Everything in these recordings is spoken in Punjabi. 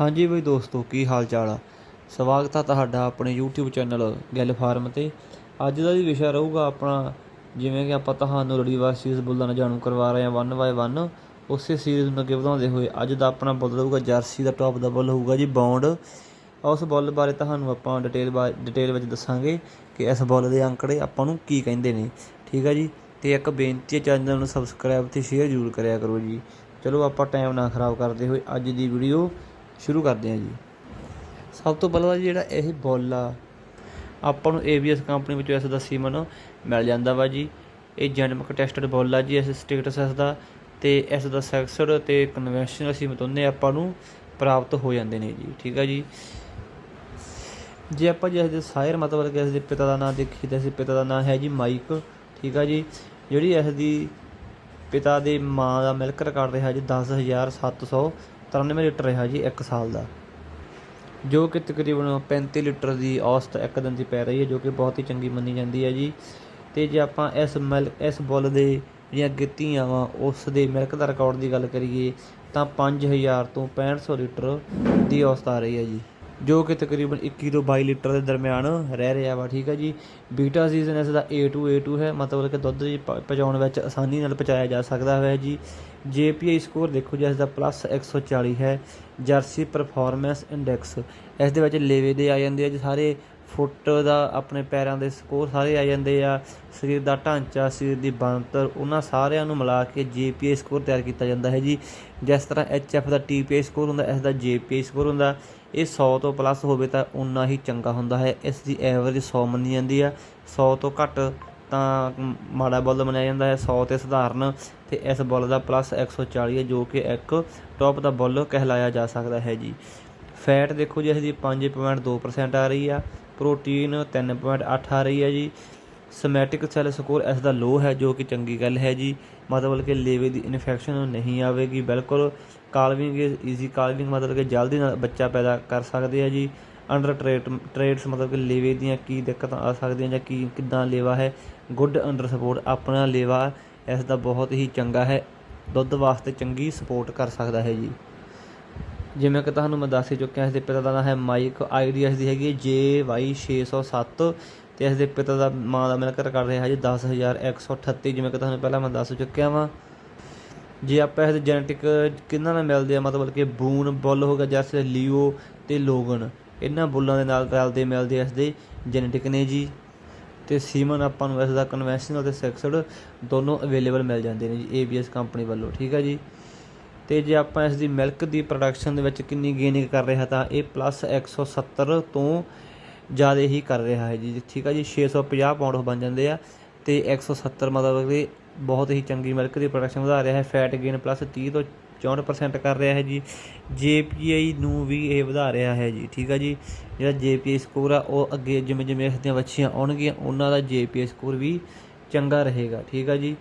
ਹਾਂਜੀ ਬਈ ਦੋਸਤੋ, ਕੀ ਹਾਲ ਚਾਲ ਆ? ਸਵਾਗਤ ਆ ਤੁਹਾਡਾ ਆਪਣੇ YouTube ਚੈਨਲ ਗਿੱਲ ਫਾਰਮ ਤੇ। ਅੱਜ ਦਾ ਵੀ ਵਿਸ਼ਾ ਰਹੂਗਾ ਆਪਣਾ, ਜਿਵੇਂ ਕਿ ਆਪਾਂ ਤੁਹਾਨੂੰ ਲੜੀਵਾਰ ਸੀਰੀਜ਼ ਬੁੱਲਾਂ ਨਾਲ ਜਾਣੂ ਕਰਵਾ ਰਹੇ ਹਾਂ ਵਨ ਬਾਏ ਵਨ ਉਸੇ ਸੀਰੀਜ਼ ਨੂੰ ਅੱਗੇ ਵਧਾਉਂਦੇ ਹੋਏ ਅੱਜ ਦਾ ਆਪਣਾ ਬੁੱਲ ਰਹੂਗਾ, ਜਰਸੀ ਦਾ ਟੌਪ ਦਾ ਬੁੱਲ ਹੋਊਗਾ ਜੀ ਬੌਂਡ ਉਸ ਬੁੱਲ ਬਾਰੇ ਤੁਹਾਨੂੰ ਆਪਾਂ ਡਿਟੇਲ ਡਿਟੇਲ ਵਿੱਚ ਦੱਸਾਂਗੇ ਕਿ ਇਸ ਬੁੱਲ ਦੇ ਅੰਕੜੇ ਆਪਾਂ ਨੂੰ ਕੀ ਕਹਿੰਦੇ ਨੇ। ਠੀਕ ਹੈ ਜੀ? ਤੇ ਇੱਕ ਬੇਨਤੀ ਹੈ, ਚੈਨਲ ਨੂੰ ਸਬਸਕ੍ਰਾਈਬ ਤੇ ਸ਼ੇਅਰ ਜ਼ਰੂਰ ਕਰਿਆ ਕਰੋ ਜੀ। ਚਲੋ ਆਪਾਂ ਟਾਈਮ ਨਾ ਖਰਾਬ ਕਰਦੇ ਹੋਏ ਅੱਜ ਦੀ ਵੀਡੀਓ ਸ਼ੁਰੂ ਕਰਦੇ ਹਾਂ ਜੀ। ਸਭ ਤੋਂ ਪਹਿਲਾਂ ਤਾਂ ਜਿਹੜਾ ਇਹ ਬੁੱਲ ਆ, ਆਪਾਂ ਨੂੰ ABS ਕੰਪਨੀ ਵਿੱਚੋਂ ਇਸ ਦਾ ਸੀਮਨ ਮਿਲ ਜਾਂਦਾ ਵਾ ਜੀ। ਇਹ ਜੈਨਮਕ ਟੈਸਟਡ ਬੁੱਲ ਆ ਜੀ, ਇਸ ਸਟੇਟਸ ਇਸ ਦਾ ਤੇ ਇਸ ਦਾ ਸੈਕਸਡ ਤੇ ਕਨਵੈਨਸ਼ਨਲ ਸੀਮਨ ਦੋਨੇ ਆਪਾਂ ਨੂੰ ਪ੍ਰਾਪਤ ਹੋ ਜਾਂਦੇ ਨੇ ਜੀ, ਠੀਕ ਆ ਜੀ। ਜੇ ਆਪਾਂ ਜੀ ਇਸ ਦੇ ਸਾਇਰ ਮਤਲਬ ਕਿ ਇਸ ਦੇ ਪਿਤਾ ਦਾ ਨਾਮ ਦੇਖੀਏ ਤਾਂ ਇਸ ਪਿਤਾ ਦਾ ਨਾਮ ਹੈ ਜੀ ਮਾਈਕ, ਠੀਕ ਆ ਜੀ। ਜਿਹੜੀ ਇਸ ਦੀ ਪਿਤਾ ਦੇ ਮਾਂ ਦਾ ਮਿਲਕ ਰਿਕਾਰਡ ਰਿਹਾ ਜੀ 10793 ਲੀਟਰ ਰਿਹਾ ਜੀ 1 ਸਾਲ ਦਾ। ਜੋ ਕਿ ਤਕਰੀਬਨ 35 ਲੀਟਰ ਦੀ ਔਸਤ ਇੱਕ ਦਿਨ ਦੀ ਪੈ ਰਹੀ ਹੈ, ਜੋ ਕਿ ਬਹੁਤ ਹੀ ਚੰਗੀ ਮੰਨੀ ਜਾਂਦੀ ਹੈ ਜੀ। ਤੇ ਜੇ ਆਪਾਂ ਇਸ ਮਿਲ, ਇਸ ਬੁੱਲ ਦੇ ਜਿਹੜੀਆਂ ਗਿੱਤੀਆਂ ਵਾ, ਉਸ ਦੇ ਮਿਲਕ ਦਾ ਰਿਕਾਰਡ ਦੀ ਗੱਲ ਕਰੀਏ, ਤਾਂ 5000 ਤੋਂ 6500 ਲੀਟਰ ਦੀ ਔਸਤ ਆ ਰਹੀ ਹੈ ਜੀ। ਜੋ ਕਿ ਤਕਰੀਬਨ 21 ਤੋਂ 22 ਲੀਟਰ ਦੇ ਦਰਮਿਆਨ ਰਹਿ ਰਿਹਾ ਵਾ, ਠੀਕ ਹੈ ਜੀ। ਬੀਟਾ ਸੀਜ਼ਨ ਇਸ ਦਾ A2 A2 ਹੈ, ਮਤਲਬ ਕਿ ਦੁੱਧ ਜੀ ਪ- ਪਹੁੰਚਾਉਣ ਵਿੱਚ ਆਸਾਨੀ ਨਾਲ ਪਹੁੰਚਾਇਆ ਜਾ ਸਕਦਾ ਹੈ ਜੀ। JPI ਸਕੋਰ ਦੇਖੋ ਜੀ, ਇਸ ਦਾ ਪਲੱਸ 140 ਹੈ। ਜਰਸੀ ਪਰਫਾਰਮੈਂਸ ਇੰਡੈਕਸ ਇਸ ਦੇ ਵਿੱਚ ਲੇਵੇ ਦੇ ਆ ਜਾਂਦੇ ਆ ਜੀ, ਸਾਰੇ ਫੁੱਟ ਦਾ ਆਪਣੇ ਪੈਰਾਂ ਦੇ ਸਕੋਰ ਸਾਰੇ ਆ ਜਾਂਦੇ ਆ, ਸਰੀਰ ਦਾ ਢਾਂਚਾ, ਸਰੀਰ ਦੀ ਬਣਤਰ, ਉਹਨਾਂ ਸਾਰਿਆਂ ਨੂੰ ਮਿਲਾ ਕੇ JPI ਸਕੋਰ ਤਿਆਰ ਕੀਤਾ ਜਾਂਦਾ ਹੈ ਜੀ। ਜਿਸ ਤਰ੍ਹਾਂ HF ਦਾ TPI ਸਕੋਰ ਹੁੰਦਾ, ਇਸ ਦਾ JPI ਸਕੋਰ ਹੁੰਦਾ। ਇਹ 100 ਤੋਂ ਪਲੱਸ ਹੋਵੇ ਤਾਂ ਉਨਾ ਹੀ ਚੰਗਾ ਹੁੰਦਾ ਹੈ। ਇਸ ਦੀ ਐਵਰੇਜ 100 ਮੰਨੀ ਜਾਂਦੀ ਆ। 100 ਤੋਂ ਘੱਟ ਤਾਂ ਮਾੜਾ ਬੁੱਲ ਮੰਨਿਆ ਜਾਂਦਾ ਹੈ। 100 ਤੇ ਸਧਾਰਨ ਤੇ ਇਸ ਬੁੱਲ ਦਾ ਪਲੱਸ 140 ਹੈ, ਜੋ ਕਿ ਇੱਕ ਟੌਪ ਦਾ ਬੁੱਲ ਕਹਿਲਾਇਆ ਜਾ ਸਕਦਾ ਹੈ ਜੀ। ਫੈਟ ਦੇਖੋ ਜੀ, ਇਸ ਦੀ 5.2% ਆ ਰਹੀ ਆ। ਪ੍ਰੋਟੀਨ 3.8 ਆ ਰਹੀ ਹੈ ਜੀ। ਸਮੈਟਿਕ ਸੈੱਲ ਸਕੋਰ ਇਸ ਦਾ ਲੋ ਹੈ, ਜੋ ਕਿ ਚੰਗੀ ਗੱਲ ਹੈ ਜੀ। ਮਤਲਬ ਕਿ ਲੇਵੇ ਦੀ ਇਨਫੈਕਸ਼ਨ ਨਹੀਂ ਆਵੇਗੀ, ਬਿਲਕੁਲ। ਕਾਲਵਿੰਗ ਈਜ਼ੀ ਕਾਲਵਿੰਗ ਮਤਲਬ ਕਿ ਜਲਦੀ ਨਾਲ ਬੱਚਾ ਪੈਦਾ ਕਰ ਸਕਦੇ ਆ ਜੀ। ਅੰਡਰ ਟ੍ਰੇਟ ਟ੍ਰੇਡਸ ਮਤਲਬ ਕਿ ਲੇਵੇ ਦੀਆਂ ਕੀ ਦਿੱਕਤਾਂ ਆ ਸਕਦੀਆਂ ਜਾਂ ਕੀ, ਕਿੱਦਾਂ ਲੇਵਾ ਹੈ। ਗੁੱਡ ਅੰਡਰ ਸਪੋਰਟ ਆਪਣਾ ਲੇਵਾ ਇਸ ਦਾ ਬਹੁਤ ਹੀ ਚੰਗਾ ਹੈ। ਦੁੱਧ ਵਾਸਤੇ ਚੰਗੀ ਸਪੋਰਟ ਕਰ ਸਕਦਾ ਹੈ ਜੀ। ਜਿਵੇਂ ਕਿ ਤੁਹਾਨੂੰ ਮੈਂ ਦੱਸ ਹੀ ਚੁੱਕਿਆ, ਇਸ ਦੇ ਪਿਤਾ ਦਾ ਨਾਮ ਹੈ ਮਾਈਕ, ਆਈਡੀ ਇਸ ਦੀ ਹੈਗੀ ਹੈ JY607 ਤੇ ਇਸ ਦੇ ਪਿਤਾ ਦਾ ਮਾਂ ਦਾ ਮਿਲਕ ਕਰ ਰਿਹਾ ਹੈ ਜੀ 10138 ਜਿਵੇਂ ਕਿ ਤੁਹਾਨੂੰ ਪਹਿਲਾਂ ਮੈਂ ਦੱਸ ਚੁੱਕਿਆ ਵਾਂ। ਜੇ ਆਪਾਂ ਇਸ ਦੇ ਜੈਨੇਟਿਕ ਕਿੰਨਾਂ ਨਾਲ ਮਿਲਦੇ ਆ, ਮਤਲਬ ਕਿ ਬੂਨ, ਬੁੱਲ ਹੋ ਗਿਆ, ਜੈਸੇ ਲਿਓ ਤੇ ਲੋਗਨ, ਇਹਨਾਂ ਬੁੱਲਾਂ ਦੇ ਨਾਲ ਰਲਦੇ ਮਿਲਦੇ ਇਸ ਦੇ ਜੈਨੇਟਿਕ ਨੇ ਜੀ। ਤੇ ਸੀਮਨ ਆਪਾਂ ਨੂੰ ਇਸ ਦਾ ਕਨਵੈਨਸ਼ਨਲ ਤੇ ਸੈਕਸਡ ਦੋਨੋਂ ਅਵੇਲੇਬਲ ਮਿਲ ਜਾਂਦੇ ਨੇ ਜੀ ABS ਕੰਪਨੀ ਵੱਲੋਂ, ਠੀਕ ਹੈ ਜੀ? ਤੇ ਜੇ ਆਪਾਂ ਇਸ ਦੀ ਮਿਲਕ ਦੀ ਪ੍ਰੋਡਕਸ਼ਨ ਦੇ ਵਿੱਚ ਕਿੰਨੀ ਗੇਨਿੰਗ ਕਰ ਰਿਹਾ ਤਾਂ ਇਹ ਪਲੱਸ 170 ਤੋਂ ਜ਼ਿਆਦਾ ਹੀ ਕਰ ਰਿਹਾ ਹੈ ਜੀ। ਠੀਕ ਆ ਜੀ 650 ਪਾਉਂਡ ਬਣ ਜਾਂਦੇ ਆ ਤੇ 170 ਮਤਲਬ ਕਿ ਬਹੁਤ ਹੀ ਚੰਗੀ ਮਿਲਕ ਦੀ ਪ੍ਰੋਡਕਸ਼ਨ ਵਧਾ ਰਿਹਾ ਹੈ। ਫੈਟ ਗੇਨ ਪਲੱਸ 30 ਤੋਂ 64% ਕਰ ਰਿਹਾ ਹੈ ਜੀ। JPI ਨੂੰ ਵੀ ਇਹ ਵਧਾ ਰਿਹਾ ਹੈ ਜੀ। ਠੀਕ ਹੈ ਜੀ, ਜਿਹੜਾ JPI ਸਕੋਰ ਆ, ਉਹ ਅੱਗੇ ਜਿਵੇਂ ਜਿਵੇਂ ਇਸ ਦੀਆਂ ਵੱਛੀਆਂ ਆਉਣਗੀਆਂ, ਉਹਨਾਂ ਦਾ JPI ਸਕੋਰ ਵੀ ਚੰਗਾ ਰਹੇਗਾ। ਠੀਕ ਆ ਜੀ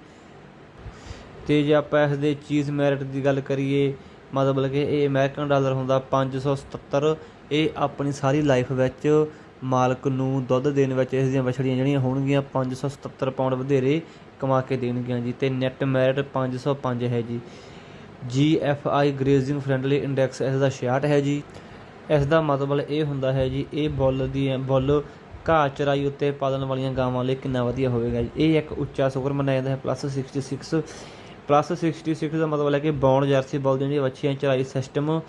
ਅਤੇ ਜੇ ਆਪਾਂ ਇਸ ਦੇ ਚੀਜ਼ ਮੈਰਿਟ ਦੀ ਗੱਲ ਕਰੀਏ, ਮਤਲਬ ਕਿ ਇਹ ਅਮੈਰੀਕਨ ਡਾਲਰ ਹੁੰਦਾ 577 ਇਹ ਆਪਣੀ ਸਾਰੀ ਲਾਈਫ ਵਿੱਚ ਮਾਲਕ ਨੂੰ ਦੁੱਧ ਦੇਣ ਵਿੱਚ ਇਸ ਦੀਆਂ ਵਛੜੀਆਂ ਜਿਹੜੀਆਂ ਹੋਣਗੀਆਂ 577 ਪਾਉਂਡ ਵਧੇਰੇ ਕਮਾ ਕੇ ਦੇਣਗੀਆਂ ਜੀ, ਤੇ ਨੈਟ ਮੈਰਿਟ 505 ਹੈ ਜੀ। G F I grazing friendly index ਇਸ ਦਾ 66 ਹੈ ਜੀ। ਇਸ ਦਾ ਮਤਲਬ ਇਹ ਹੁੰਦਾ ਹੈ ਜੀ, ਇਹ ਬੁੱਲ ਦੀ, ਬੁੱਲ ਘਾਹ ਚਰਾਈ ਉੱਤੇ ਪਾਲਣ ਵਾਲੀਆਂ ਗਾਵਾਂ ਲਈ ਕਿੰਨਾ ਵਧੀਆ ਹੋਵੇਗਾ ਜੀ। ਇਹ ਇੱਕ ਉੱਚਾ ਸਕੋਰ ਮੰਨਿਆ ਜਾਂਦਾ ਹੈ ਪਲੱਸ 66 ਪਲੱਸ 66 ਦਾ ਮਤਲਬ ਹੈ ਕਿ ਬੌਨ ਜਰਸੀ, ਬੁੱਲ ਦੀਆਂ ਜਿਹੜੀਆਂ ਵੱਛੀਆਂ ਚਰਾਈ ਸਿਸਟਮ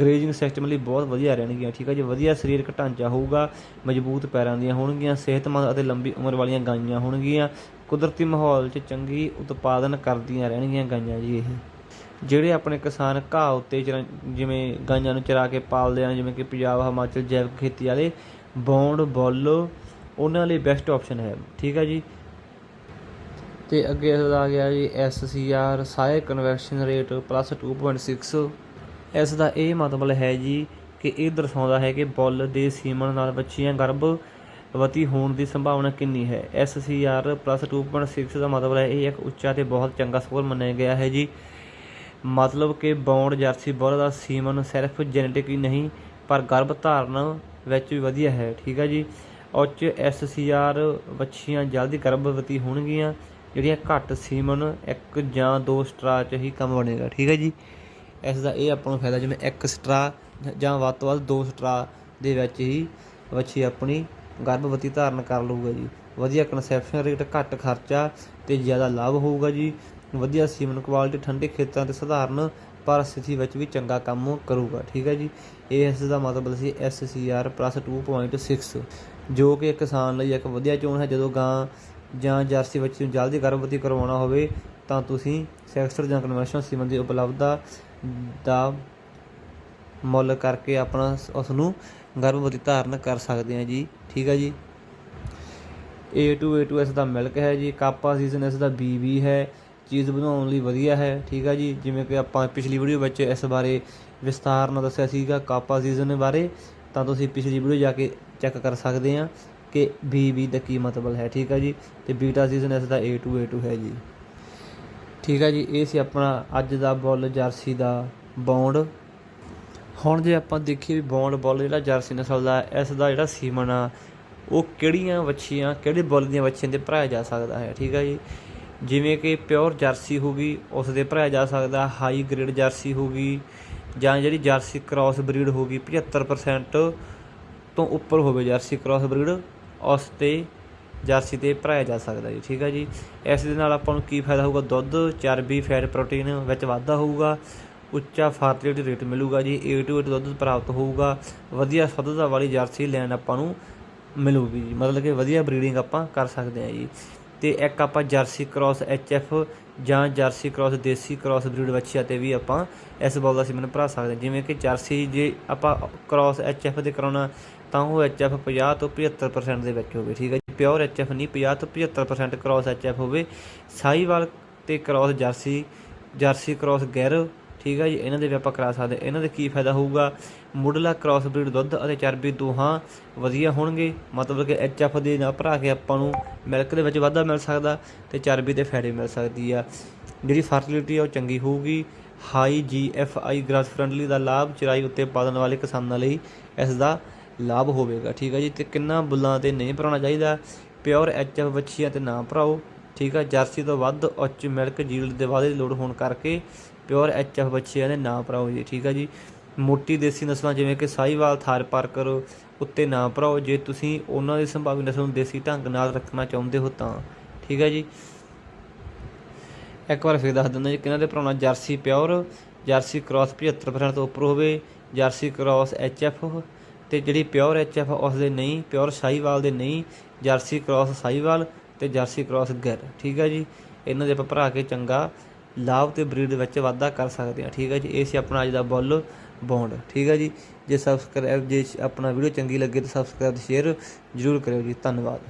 ਗਰੇਜਿੰਗ ਸਿਸਟਮ ਲਈ ਬਹੁਤ ਵਧੀਆ ਰਹਿਣਗੀਆਂ, ਠੀਕ ਹੈ ਜੀ? ਵਧੀਆ ਸਰੀਰਕ ਢਾਂਚਾ ਹੋਊਗਾ, ਮਜ਼ਬੂਤ ਪੈਰਾਂ ਦੀਆਂ ਹੋਣਗੀਆਂ, ਸਿਹਤਮੰਦ ਅਤੇ ਲੰਬੀ ਉਮਰ ਵਾਲੀਆਂ ਗਾਈਆਂ ਹੋਣਗੀਆਂ, ਕੁਦਰਤੀ ਮਾਹੌਲ 'ਚ ਚੰਗੀ ਉਤਪਾਦਨ ਕਰਦੀਆਂ ਰਹਿਣਗੀਆਂ ਗਾਈਆਂ ਜੀ ਇਹ। ਜਿਹੜੇ ਆਪਣੇ ਕਿਸਾਨ ਘਾਹ ਉੱਤੇ ਚਰਾ- ਜਿਵੇਂ ਗਾਈਆਂ ਨੂੰ ਚਰਾ ਕੇ ਪਾਲਦੇ ਹਨ ਜਿਵੇਂ ਕਿ ਪੰਜਾਬ, ਹਿਮਾਚਲ ਜੈਵਿਕ ਖੇਤੀ ਵਾਲੇ, ਬੌਂਡ, ਬੋਲੋ, ਉਹਨਾਂ ਲਈ ਬੈਸਟ ਆਪਸ਼ਨ ਹੈ, ਠੀਕ ਹੈ ਜੀ? ਅਤੇ ਅੱਗੇ ਇਹਦਾ ਆ ਗਿਆ ਜੀ S C R sire conception rate plus 2.6 ਇਸ ਦਾ ਇਹ ਮਤਲਬ ਹੈ ਜੀ ਕਿ ਇਹ ਦਰਸਾਉਂਦਾ ਹੈ ਕਿ ਬੁੱਲ ਦੇ ਸੀਮਨ ਨਾਲ ਬੱਚੀਆਂ ਗਰਭਵਤੀ ਹੋਣ ਦੀ ਸੰਭਾਵਨਾ ਕਿੰਨੀ ਹੈ। ਐੱਸ ਸੀ ਆਰ ਪਲੱਸ 2.6 ਦਾ ਮਤਲਬ ਹੈ ਇਹ ਇੱਕ ਉੱਚਾ ਤੇ ਬਹੁਤ ਚੰਗਾ ਸਕੋਰ ਮੰਨਿਆ ਗਿਆ ਹੈ ਜੀ। ਮਤਲਬ ਕਿ ਬੌਂਡ ਜਰਸੀ ਬੁੱਲ ਦਾ ਸੀਮਨ ਸਿਰਫ ਜੈਨੇਟਿਕ ਹੀ ਨਹੀਂ, ਪਰ ਗਰਭ ਧਾਰਨ ਵਿੱਚ ਵੀ ਵਧੀਆ ਹੈ, ਠੀਕ ਹੈ ਜੀ। ਉੱਚ ਐੱਸ ਸੀ ਆਰ ਵੱਛੀਆਂ ਜਲਦੀ ਗਰਭਵਤੀ ਹੋਣਗੀਆਂ ਜਿਹੜੀਆਂ ਘੱਟ ਸੀਮਨ ਇੱਕ ਜਾਂ ਦੋ ਸਟਰਾ ਚ ਹੀ ਕੰਮ ਬਣੇਗਾ, ਠੀਕ ਹੈ ਜੀ? ਇਸ ਦਾ ਇਹ ਆਪਾਂ ਨੂੰ ਫਾਇਦਾ ਜਿਵੇਂ ਇੱਕ ਸਟਰਾ ਜਾਂ ਵੱਧ ਤੋਂ ਵੱਧ ਦੋ ਸਟਰਾ ਦੇ ਵਿੱਚ ਹੀ ਵੱਛੀ ਆਪਣੀ ਗਰਭਵਤੀ ਧਾਰਨ ਕਰ ਲਊਗਾ ਜੀ। ਵਧੀਆ ਕਨਸੈਪਸ਼ਨ ਰੇਟ ਘੱਟ ਖਰਚਾ ਤੇ ਜ਼ਿਆਦਾ ਲਾਭ ਹੋਊਗਾ ਜੀ। ਵਧੀਆ ਸੀਮਨ ਕੁਆਲਿਟੀ ਠੰਡੇ ਖੇਤਰਾਂ ਤੇ ਸਧਾਰਨ ਪਰ ਸਥਿਤੀ ਵਿੱਚ ਵੀ ਚੰਗਾ ਕੰਮ ਕਰੂਗਾ, ਠੀਕ ਹੈ ਜੀ? ਇਸ ਦਾ ਮਤਲਬ ਸੀ SCR 2.6 ਜੋ ਕਿ ਕਿਸਾਨ ਲਈ ਇੱਕ ਵਧੀਆ ਚੋਣ ਹੈ। ਜਦੋਂ ਗਾਂ ਜਾਂ ਜਰਸੀ ਬੱਚੀ ਨੂੰ ਜਲਦੀ ਗਰਭਵਤੀ ਕਰਵਾਉਣਾ ਹੋਵੇ, ਤਾਂ ਤੁਸੀਂ ਸੈਕਸਟਰ ਜਾਂ ਕਨਵੈਨਸ਼ਨਲ ਸੀਮਨ ਉਪਲਬਧਤਾ ਦਾ ਮੁੱਲ ਕਰਕੇ ਆਪਣਾ ਉਸ ਨੂੰ ਗਰਭਵਤੀ ਧਾਰਨ ਕਰ ਸਕਦੇ ਆ ਜੀ। ਠੀਕ ਹੈ ਜੀ? A2 A2 ਇਸ ਦਾ ਮਿਲਕ ਹੈ ਜੀ, ਕਾਪਾ ਸੀਜ਼ਨ ਇਸ ਦਾ BB ਹੈ, ਚੀਜ਼ ਬਣਾਉਣ ਲਈ ਵਧੀਆ ਹੈ, ਠੀਕ ਹੈ ਜੀ? ਜਿਵੇਂ ਕਿ ਆਪਾਂ ਪਿਛਲੀ ਵੀਡੀਓ ਵਿੱਚ ਇਸ ਬਾਰੇ ਵਿਸਥਾਰ ਨਾਲ ਦੱਸਿਆ ਸੀਗਾ, ਕਾਪਾ ਸੀਜ਼ਨ ਬਾਰੇ, ਤਾਂ ਤੁਸੀਂ ਪਿਛਲੀ ਵੀਡੀਓ ਜਾ ਕੇ ਚੈੱਕ ਕਰ ਸਕਦੇ ਆ ਕਿ BB ਦਾ ਕੀ ਮਤਲਬ ਹੈ, ਠੀਕ ਹੈ ਜੀ? ਤੇ ਬੀਟਾ ਸੀਜ਼ਨ ਇਸ ਦਾ A2 A2 ਹੈ ਜੀ। ਠੀਕ ਹੈ ਜੀ, ਇਹ ਸੀ ਆਪਣਾ ਅੱਜ ਦਾ ਬੁੱਲ, ਜਰਸੀ ਦਾ ਬੌਂਡ। ਹੁਣ ਜੇ ਆਪਾਂ ਦੇਖੀਏ ਵੀ ਬੌਂਡ ਬੁੱਲ ਜਿਹੜਾ ਜਰਸੀ ਨਸਲ ਦਾ, ਇਸ ਦਾ ਜਿਹੜਾ ਸੀਮਨ ਆ, ਉਹ ਕਿਹੜੀਆਂ ਵੱਛੀਆਂ, ਕਿਹੜੇ ਬੁੱਲ ਦੀਆਂ ਵੱਛੀਆਂ ਤੇ ਭਰਾਇਆ ਜਾ ਸਕਦਾ ਹੈ, ਠੀਕ ਹੈ ਜੀ? ਜਿਵੇਂ ਕਿ ਪਿਓਰ ਜਰਸੀ ਹੋਗੀ ਉਸ ਦੇ ਭਰਾਇਆ ਜਾ ਸਕਦਾ, ਹਾਈ ਗ੍ਰੇਡ ਜਰਸੀ ਹੋਗੀ ਜਾਂ ਜਿਹੜੀ ਜਰਸੀ ਕ੍ਰਾਸ ਬਰੀਡ ਹੋਗੀ 75% ਤੋਂ ਉੱਪਰ ਹੋਵੇ ਜਰਸੀ ਕ੍ਰਾਸ ਬਰੀਡ ਉਸ ਤੇ ਜਰਸੀ ਤੇ ਭਰਾਇਆ ਜਾ ਸਕਦਾ ਜੀ, ਠੀਕ ਹੈ ਜੀ? ਇਸ ਦੇ ਨਾਲ ਆਪਾਂ ਨੂੰ ਕੀ ਫਾਇਦਾ ਹੋਊਗਾ? ਦੁੱਧ, ਚਰਬੀ ਫੈਟ ਪ੍ਰੋਟੀਨ ਵਿੱਚ ਵਾਧਾ ਹੋਊਗਾ, ਉੱਚਾ ਫਰਟੀਲਿਟੀ ਰੇਟ ਮਿਲੂਗਾ ਜੀ, A to A ਦੁੱਧ ਪ੍ਰਾਪਤ ਹੋਊਗਾ, ਵਧੀਆ ਸੁੱਧਤਾ ਵਾਲੀ ਜਰਸੀ ਲੈਣ ਆਪਾਂ ਨੂੰ ਮਿਲੂਗੀ ਜੀ, ਮਤਲਬ ਕਿ ਵਧੀਆ ਬਰੀਡਿੰਗ ਆਪਾਂ ਕਰ ਸਕਦੇ ਹਾਂ ਜੀ। ਤੇ ਇੱਕ ਆਪਾਂ ਜਰਸੀ ਕ੍ਰਾਸ HF ਜਾਂ ਜਰਸੀ ਕ੍ਰਾਸ ਦੇਸੀ ਕ੍ਰਾਸ ਬਰੀਡ ਵੱਛੀਆਂ ਤੇ ਵੀ ਆਪਾਂ ਇਸ ਬੋਲ ਦਾ ਸੀਮਨ ਭਰਾ ਸਕਦੇ ਹਾਂ। ਜਿਵੇਂ ਕਿ ਜਰਸੀ ਜੇ ਆਪਾਂ ਕ੍ਰਾਸ HF 'ਤੇ ਕਰਾਉਣਾ ਤਾਂ ਉਹ HF 50 ਤੋਂ 75% ਦੇ ਵਿੱਚ ਹੋਵੇ, ਠੀਕ ਹੈ ਜੀ? ਪਿਓਰ HF ਨਹੀਂ 50 ਤੋਂ 75% ਕ੍ਰਾਸ HF ਹੋਵੇ। ਸਾਈਵਾਲ ਤੇ ਕ੍ਰਾਸ ਜਰਸੀ ਜਰਸੀ ਕ੍ਰਾਸ ਗੈਰ ਠੀਕ ਹੈ ਜੀ? ਇਹਨਾਂ ਦੇ ਵੀ ਆਪਾਂ ਕਰਾ ਸਕਦੇ ਇਹਨਾਂ ਦੇ ਕੀ ਫਾਇਦਾ ਹੋਊਗਾ? ਮੁੱਢਲਾ ਕ੍ਰਾਸ ਬਰੀਡ ਦੁੱਧ ਅਤੇ ਚਰਬੀ ਦੋਹਾਂ ਵਧੀਆ ਹੋਣਗੇ। ਮਤਲਬ ਕਿ ਐਚਐਫ ਦੇ ਨਾ ਭਰਾ ਕੇ ਆਪਾਂ ਨੂੰ ਮਿਲਕ ਦੇ ਵਿੱਚ ਵਾਧਾ ਮਿਲ ਸਕਦਾ ਤੇ ਚਰਬੀ ਤੇ ਫੈਟ ਵੀ ਮਿਲ ਸਕਦੀ ਆ। ਜਿਹੜੀ ਫਰਟੀਲਿਟੀ ਆ ਉਹ ਚੰਗੀ ਹੋਊਗੀ। High G F I grass friendly ਦਾ ਲਾਭ ਚਰਾਈ ਉੱਤੇ ਪਾਲਣ ਵਾਲੇ ਕਿਸਾਨਾਂ ਲਈ ਇਸ ਦਾ ਲਾਭ ਹੋਵੇਗਾ, ਠੀਕ ਹੈ ਜੀ? ਤੇ ਕਿੰਨਾ ਬੁੱਲਾਂ ਤੇ ਨਹੀਂ ਭਰਾਉਣਾ ਚਾਹੀਦਾ। ਪਿਓਰ ਐਚਐਫ ਵੱਛੀਆਂ ਤੇ ਨਾ ਭਰਾਓ, ਠੀਕ ਹੈ ਜਰਸੀ ਤੋਂ ਵੱਧ ਉੱਚ ਮਿਲਕ ਜੀਲਡ ਦੇ ਵਾਧੇ ਦੀ ਲੋੜ ਹੋਣ ਕਰਕੇ ਪਿਓਰ ਐਚਐਫ ਬੱਚਿਆਂ ਦੇ ਨਾ ਭਰਾਓ ਜੀ, ਠੀਕ ਹੈ ਜੀ? ਮੋਟੀ ਦੇਸੀ ਨਸਲਾਂ ਜਿਵੇਂ ਕਿ ਸਾਹੀਵਾਲ, ਥਾਰ ਪਾਰਕਰ ਉੱਤੇ ਨਾ ਭਰਾਓ। ਜੇ ਤੁਸੀਂ ਉਹਨਾਂ ਦੀ ਸੰਭਾਵੀ ਨਸਲ ਨੂੰ ਦੇਸੀ ਢੰਗ ਨਾਲ ਰੱਖਣਾ ਚਾਹੁੰਦੇ ਹੋ ਤਾਂ, ਠੀਕ ਹੈ ਜੀ? ਇੱਕ ਵਾਰ ਫਿਰ ਦੱਸ ਦਿੰਦਾ ਜੀ, ਕਿਹਨਾਂ ਦੇ ਭਰਾਉਣਾ? ਜਰਸੀ ਪਿਓਰ, ਜਰਸੀ ਕ੍ਰਾਸ 75% ਤੋਂ ਉੱਪਰ ਹੋਵੇ, ਜਰਸੀ ਕ੍ਰਾਸ ਐਚਐਫ ਤੇ ਜਿਹੜੀ ਪਿਓਰ ਐਚਐਫ ਉਸ ਦੇ ਨਹੀਂ ਪਿਓਰ ਸਾਹੀਵਾਲ ਦੇ ਨਹੀਂ, ਜਰਸੀ ਕ੍ਰਾਸ ਸਾਹੀਵਾਲ ਤੇ ਜਰਸੀ ਕ੍ਰਾਸ ਗੈਰ ਠੀਕ ਹੈ ਜੀ? ਇਹਨਾਂ ਦੇ ਆਪਾਂ ਭਰਾ ਕੇ ਚੰਗਾ ਲਾਭ ਤੇ ਬਰੀਡ ਵਿੱਚ ਵਾਧਾ ਕਰ ਸਕਦੇ ਹਾਂ, ਠੀਕ ਹੈ ਜੀ? ਇਹ ਸੀ ਆਪਣਾ ਅੱਜ ਦਾ ਬੁੱਲ ਬੌਂਡ, ਠੀਕ ਹੈ ਜੀ? ਜੇ ਸਬਸਕ੍ਰਾਈਬ ਜੇ ਆਪਣਾ ਵੀਡੀਓ ਚੰਗੀ ਲੱਗੇ ਤਾਂ ਸਬਸਕ੍ਰਾਈਬ ਸ਼ੇਅਰ ਜ਼ਰੂਰ ਕਰਿਓ ਜੀ, ਧੰਨਵਾਦ।